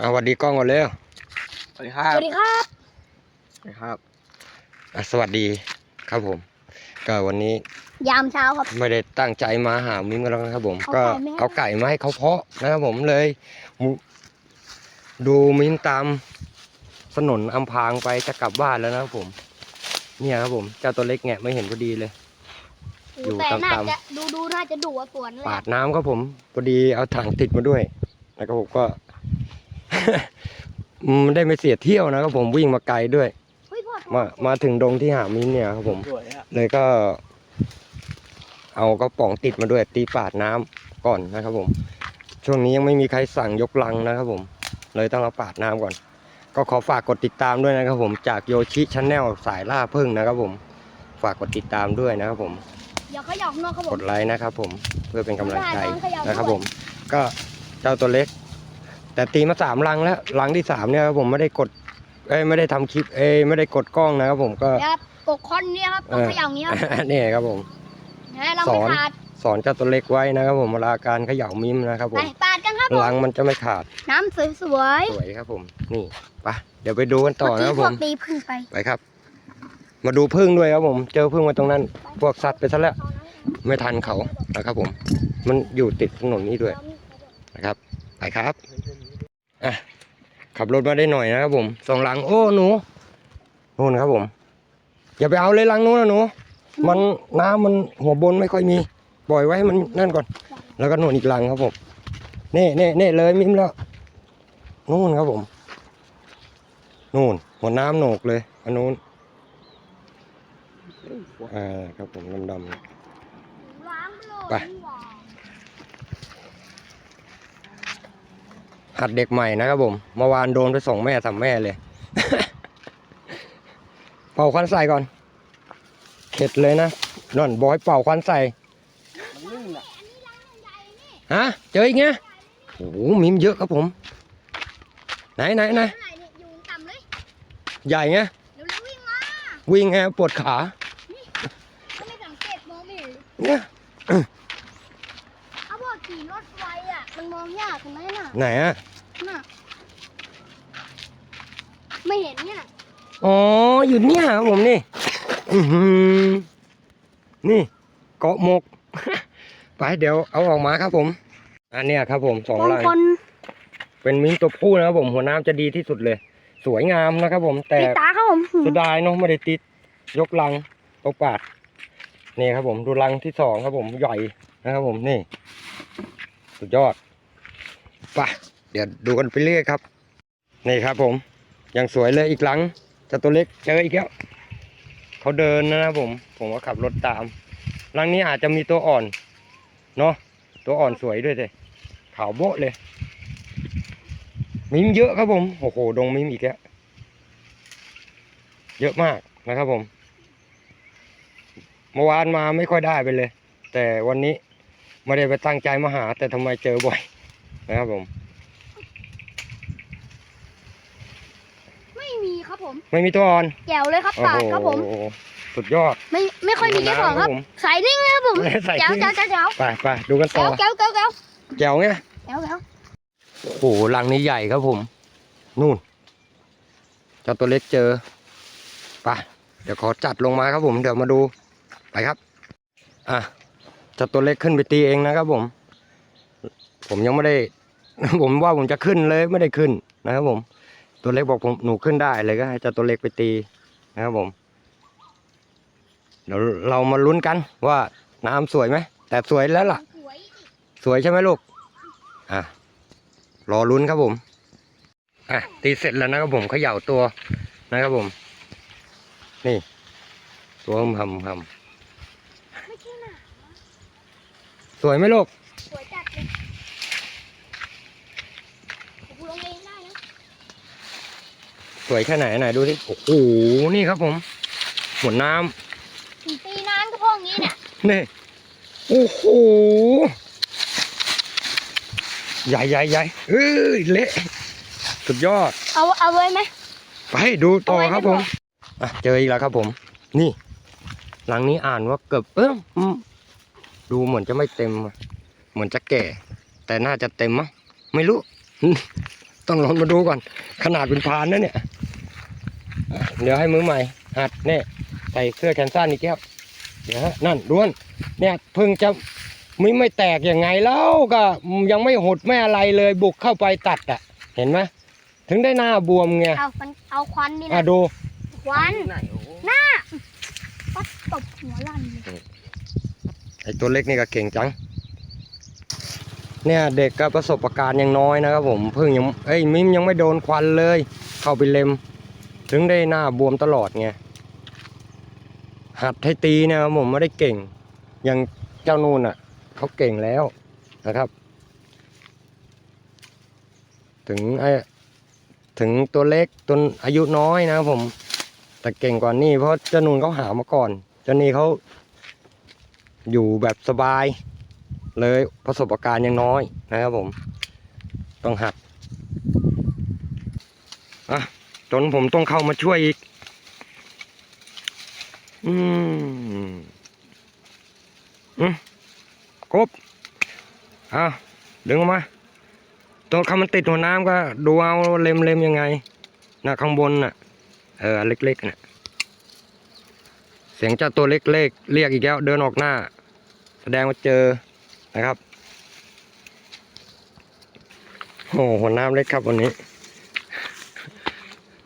อะสวัสดีกล้องก่อนเร็วสวัสดีครับสวัสดีครับสวัสดีครับอะสวัสดีครับผม ก็วันนี้ยามเช้าครับ ไม่ได้ตั้งใจมาหามิมกันแล้วนะครับผม เอาก็ไก่ไหม เอาไก่มาให้เขาเพาะนะครับผมเลยมุดูมิมตามถนนอำพางไปจะกลับบ้านแล้วนะครับผม เนี่ยครับผมเจ้าตัวเล็กแงะไม่เห็นพอดีเลย อยู่แต่น่าตามๆจะดูดูน่าจะดุว่าสวนเลยปาดน้ำครับผมพอดีเอาถังติดมาด้วยนะครับผมก็ ไม่ได้ไม่เสียเที่ยวนะครับผมวิ่งมาไกลด้วย เฮ้ยพ่อมามาถึงดงที่หามินเนี่ยครับผม สวยอะเลยก็ เอากระป๋องติดมาด้วยตีปาดน้ำก่อนนะครับผม ช่วงนี้ยังไม่มีใครสั่งยกลังนะครับผม เลยต้องเอาปาดน้ำก่อน ก็ขอฝากกดติดตามด้วยนะครับผมจากโยชิชาแนลสายล่าพึ่งนะครับผม ฝากกดติดตามด้วยนะครับผม อย่าเขยับนอกครับผกม ดไลค์นะครับผมเพื่อเป็นกำลังใจได้ได้นะครับผม ก็เจ้าตัวเล็ก แต่ตีมาสามลังแล้วลังที่สามเนี่ยครับผมไม่ได้กดเอ้ยไม่ได้ทำคลิปเอ้ยไม่ได้กดกล้องนะครับผมก็ครับกกคอนเนี่ยครับเอต้องอเขย่าอย่างนี้ครับนี่ครับผม นะเราสไม่อน ขาดสอนเจ้าตัวเล็กไว้นะครับผมเวลาการเขย่ามิมนะครับผไปมปาดกันครับผมลังมันจะไม่ขาดน้ำสวยสวยครับผมนี่ไปเดี๋ยวไปดูกันๆต่อเมื่อนะคกี้รับผมพวกตีพึ่งไปไปครับ มาดูพึ่งด้วยครับผม เจอพึ่งมาตรงนั้น พวกสัตว์ไปซะแล้ว ไม่ทันเขานะครับผม มันอยู่ติดถนนนี้ด้วยนะครับ ไปครับ อะขับรถมาได้หน่อยนะครับผมสองหลังโอ้หนูนู่นครับผม อย่าไปเอาเลยหลังนู้นนะหนูมันน้ำมันหัวบนไม่ค่อยมีปล่อยไว้ให้มันนั่นก่อน แล้วก็นู่นอีกหลังครับผมเนี่นี่นี่เลยมิมแล้วนู่นครับผมนู่นหัวน้ำโหนกเลยอันนู้นอ่าครับผมดำๆล้างไปเลย ไป หัดเด็กใหม่นะครับผมเมื่อวานโดนไปส่งแม่สามแม่เลยเป่าควันใส่ก่อนเข็ดเลยนะนั่นบอยเป่าควันใส่มันลื่นอะฮะเจออีกเงี้ยโอ้โหมิมเยอะครับผม ไหนไหนไหนไหนนี่อยู่ต่ำเลยใหญ่เงี้ยเร็วๆวิ่งมาวิ่งไงปวดขาถ้าไม่สังเกตมองไม่เห็นเนี่ย เขาบอกขี่รถไฟอะ มันมองยากเห็น ไหมน่ะไหนอะน่ะไม่เห็นเนี่ยอ๋ออยู่เนี่ยครับผมนี่อือหือนี่เกาะหมก ไปเดี๋ยวเอาออกมาครับผม อันเนี้ยครับผมสองบางลังคนเป็นมิ้นตัวผู้นะครับผมหัวน้ำจะดีที่สุดเลย สวยงามนะครับผมแต่ตีตาครับผมเสียดายเนาะไม่ได้ติดยกลังตกปาดนี่ครับผมดูลังที่สองครับผมใหญ่นะครับผมนี่ สุดยอด ไปเดี๋ยวดูกันไปเรื่อยครับ นี่ครับผม ยังสวยเลยอีกหลังจะตัวเล็กเจออีกแล้วเขาเดินนะครับผม ผมก็ขับรถตามหลังนี้อาจจะมีตัวอ่อนเนาะตัวอ่อนสวยด้วยเลยขาวโบ๊ะเลย มิมเยอะครับผมโอ้โหดงมิมอีกแล้วเยอะมากนะครับผมเมื่อวานมาไม่ค่อยได้ไปเลย แต่วันนี้ไม่ได้ไปตั้งใจมาหา แต่ทำไมเจอบ่อย นะครับผม ไม่มีครับผม ไม่มีตัวอ่อนแจ๋วเลยครับโอ้ปาดโหครับผมสุดยอด ไม่ไม่ค่อยมีเจ้าของครับผมสายนิ่งเลยครับผมใส่แจ๋วทิ้งแจ๋วแจ๋วแจ๋วไปไปดูกันต่อแจ๋วแจ๋วแจ๋วแจ๋วไงแจ๋วแจ๋วโอ้โหลังนี้ใหญ่ครับผม นู่นเจ้าตัวเล็กเจอไปเดี๋ยวขอจัดลงมาครับผม เดี๋ยวมาดูไปครับ อะเจ้าตัวเล็กขึ้นไปตีเองนะครับผม ผมยังไม่ได้ ผมว่าผมจะขึ้นเลยไม่ได้ขึ้นนะครับผม ตัวเล็กบอกผมหนูขึ้นได้เลยก็ให้เจ้าตัวเล็กไปตีนะครับผม เดี๋ยวเรามาลุ้นกันว่าน้ำสวยไหมแต่สวยแล้วล่ะ สวยใช่ไหมลูกอะรอลุ้นครับผมอะตีเสร็จแล้วนะครับผมเขย่าตัวนะครับผม นี่ ตัวหำหำไม่ใช่หนาสวยไหมลูก สวยจัดเลยกูลงเองได้นะ สวยแค่ไหนไหนดูสิโอ้โหนี่ครับผมหมดน้ถึงตีนานก็พวกนี้เนี่ยำนี่โอ้โหใหญ่ใหญ่ใหญ่เอ้ยเละสุดยอด เอาเอาไว้ไหมไปดูต่อเอาไว้ครับดีผกมว่าอะเจออีกแล้วครับผม นี่ หลังนี้อ่านว่าเกือบเอออืมดูเหมือนจะไม่เต็มอะเหมือนจะแก่ แต่น่าจะเต็มมั้งไม่รู้ ต้องลองมาดูก่อน ขนาดเป็นพานนะเนี่ยอะ เดี๋ยวให้มือใหม่ หัดเนี่ยใส่เสื้อแขนสั้นอีกแก้วเดี๋ยวฮะนั่นด้วน เนี่ยเพิ่งจะไม่ไม่แตกยังไงแล้วก็ยังไม่หดไม่อะไรเลยบุกเข้าไปตัดอะ เห็นไหมถึงได้หน้าบวมไงเอาฟันเอาควันนี่อะนะดูควันไหนโอ้ก็ตบหัวลั่นเลยไอตัวเล็กนี่ก็เก่งจัง เนี่ยเด็กก็ประสบการณ์ยังน้อยนะครับผมเพิ่งยังเอ้ยมิมยังไม่โดนควันเลย เข้าไปเล็ม ถึงได้หน้าบวมตลอดไงหัดให้ตีนะครับผมไม่ได้เก่ง อย่างเจ้านูนอะเขาเก่งแล้วนะครับ ถึงไอถึงตัวเล็กตัวอายุน้อยนะครับผม แต่เก่งกว่านี่เพราะเจ้านูนเขาหามาก่อนเจ้านี่เขาอยู่แบบสบาย เลยประสบการณ์ยังน้อยนะครับผม ต้องหัดอะ จนผมต้องเข้ามาช่วยอีก อืมอืมกบเอาดึงออกมาตัวคำมันติดหัวน้ำก็ดูเอาเล็มเล็มๆยังไงนะข้างบนน่ะ เออเล็กๆน่ะ เสียงเจ้าตัวเล็กๆเรียกอีกแล้วเดินออกหน้า แสดงว่าเจอนะครับโอ้หัวน้ำเล็กครับวันนี้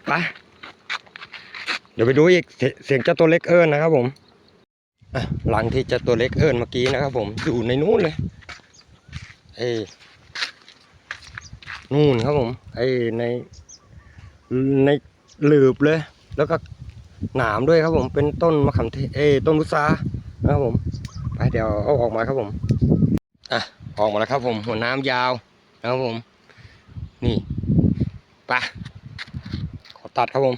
ไปเดี๋ยวไปดูอีกเสียงเจ้าตัวเล็กเอิญนะครับผมหลังที่เจ้าตัวเล็กเอิญเมื่อกี้นะครับผมอยู่ในนู้นเลยเอ้นู่นครับผมไอ้ในในหลืบเลย แล้วก็หนามด้วยครับผมเป็นต้นมะขามเทศเอต้นพุทรานะครับผมไปเดี๋ยวเอาออกมาครับผมอะออกมาแล้วครับผมหัวน้ำยาวนะครับผม นี่ไป ตัดครับผม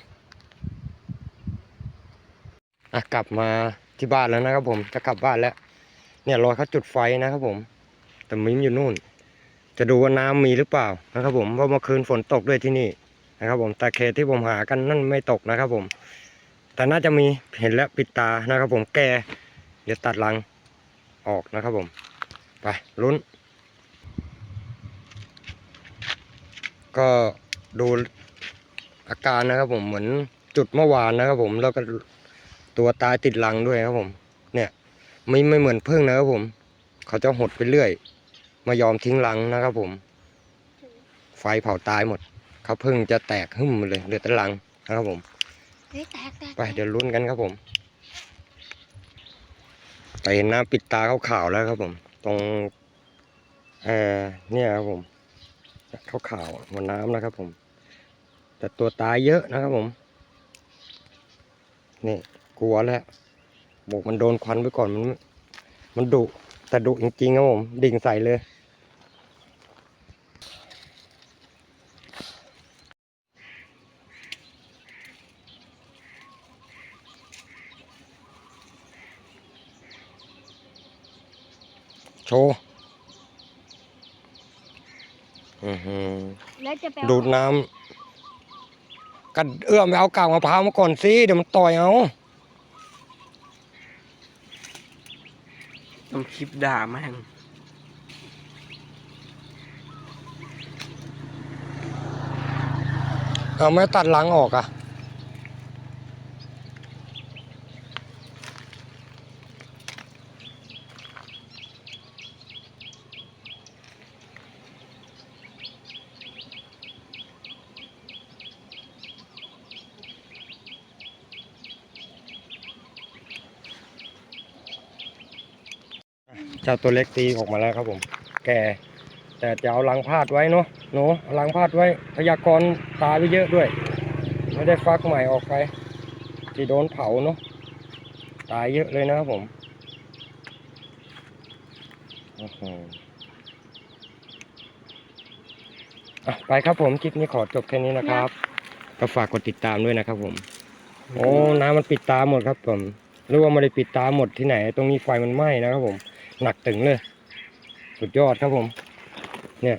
อะกลับมาที่บ้านแล้วนะครับผมจะกลับบ้านแล้ว เนี่ยรอยเขาจุดไฟนะครับผม แต่มิมอยู่นู่น จะดูว่าน้ำมีหรือเปล่านะครับ ผมว่าะเมื่อคืนฝนตกด้วยที่นี่นะครับ ผมแต่เขตที่ผมหากันนั่นไม่ตกนะครับ ผม แต่น่าจะมีเห็นแล้วปิดตานะครับ ผมแกเดี๋ยวตัดรังออกนะครับผม ไปลุ้น ก็ดู อาการนะครับผมเหมือนจุดเมื่อวานนะครับผมแล้วก็ตัวตายติดรังด้วยครับผม เนี่ยไม่ไม่เหมือนพึ่งนะครับผม เขาจะหดไปเรื่อยไมายอมทิ้งรังนะครับผม ไฟเผาตายหมดเขาพึ่งจะแตกหึ่มเลยเหลือแต่รังนะครับผมเฮ้ยแตกแตกไปเดี๋ยวลุ้นกันครับผมแต่เห็นน้ำปิดตาขาวๆแล้วครับผม ตรงเอ่อเนี่ยครับผมขาวๆบนน้ำนะครับผม แต่ตัวตายเยอะนะครับผม นี่กลัวแล้วบอกมันโดนควันไปก่อนมัน มันดุแต่ดุจริงๆครับผม ดิ่งใส่เลย โชว์อือหือแล้วจะไปเอาดูดน้ำ ก็เอื้อมไปเอากากมะพร้าวมาก่อนสิเดี๋ยวมันต่อยเอาทำคลิปด่าแม่งเอาไม่ตัดหลังออกอะ เจ้าตัวเล็กตีออกมาแล้วครับผม แกแต่จะเอาลังพาดไว้เนาะหนูเอาลังพาดไว้พยากรณ์ตายไปเยอะด้วย ไม่ได้ฟักใหม่ออกไปที่โดนเผาเนาะตายเยอะเลยนะครับผมอื้อหืออะไปครับผมคลิปนี้ขอจบแค่นี้นะครับ ก็ฝากกดติดตามด้วยนะครับผม โอ้น้ำมันปิดตาหมดครับผม หรือว่าไม่ได้ปิดตาหมดที่ไหน ตรงนี้ไฟมันไหม้นะครับผม หนักตึงเลย สุดยอดครับผม เนี่ย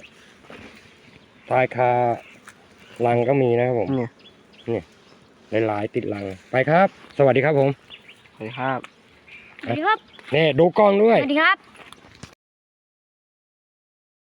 ทายคาลังก็มีนะครับผมเนี่ยหลายๆติดลังไปครับ สวัสดีครับผมสวัสดีครับสวัสดีครับนี่ดูกล้องด้สวยวัสดีครับ